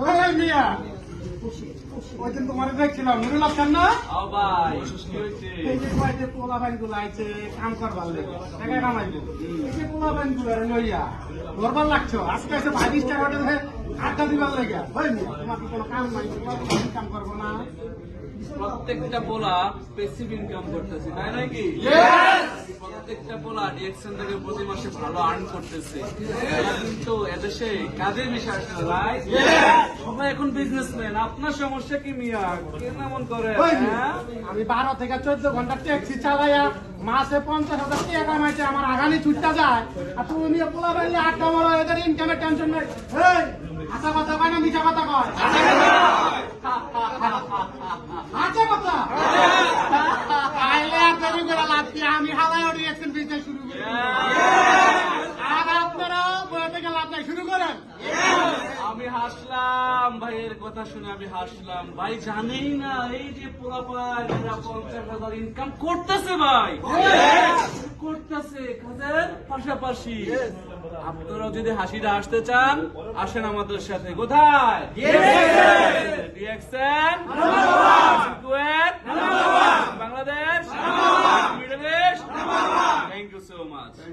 ওই মিয়া ওই দিন তোমার দেখছিলাম। নুরুল আফসান না ভাই কি হয়েছে? এই যে পোলা বাইনগুলো আইছে কাম করবার লেগে। টাকা কামাইবো এই যে পোলা বাইনগুলো লইয়া ধরবার লাগছো? আজকে এসে আড্ডা দিবার লেগে। ওই মিয়া তোমার কোনো কাম নাই কাম করব প্রত্যেকটা পোলা পেসিভ ইনকাম করতেছে তাই নয় কি? প্রত্যেকটা পোলা ডিএকশন থেকে প্রতি মাসে ভালো আর্ন করতেছে। কিন্তু এদেশে কাজে মিশে আসে না, ভাই সবাই এখন বিজনেসম্যান আপনার সমস্যা কি মিয়া? কেন এমন করে হ্যাঁ? আমি বারো থেকে চোদ্দ ঘণ্টা ট্যাক্সি চালাইয়া মাসে পঞ্চাশ হাজার টাকা কামাইছে আমার আগানি ছুটতে যায়। আর তুমি নিয়ে পোলা বাইলে আড্ডা মারো এদের ইনকামের টেনশন নেই। আশা কথা কয় না মিঠা কথা কয় আচ্ছা কথা তাইলে আর দেরি করে লাভ কি আমি রিয়াকশন বিজনেস শুরু করি আর আপনারা বয়ে থেকে লাভ নাই শুরু করেন। আমি হাসলাম ভাইয়ের কথা শুনে আমি হাসলাম। ভাই জানেই না এই যে পোলা এরা পঞ্চাশ হাজার ইনকাম করতেছে ভাই। করতেছে কাজের পাশাপাশি। আপনারাও যদি হাসিটা আসতে চান আসেন আমাদের সাথে। কোথায়? রিয়াকশন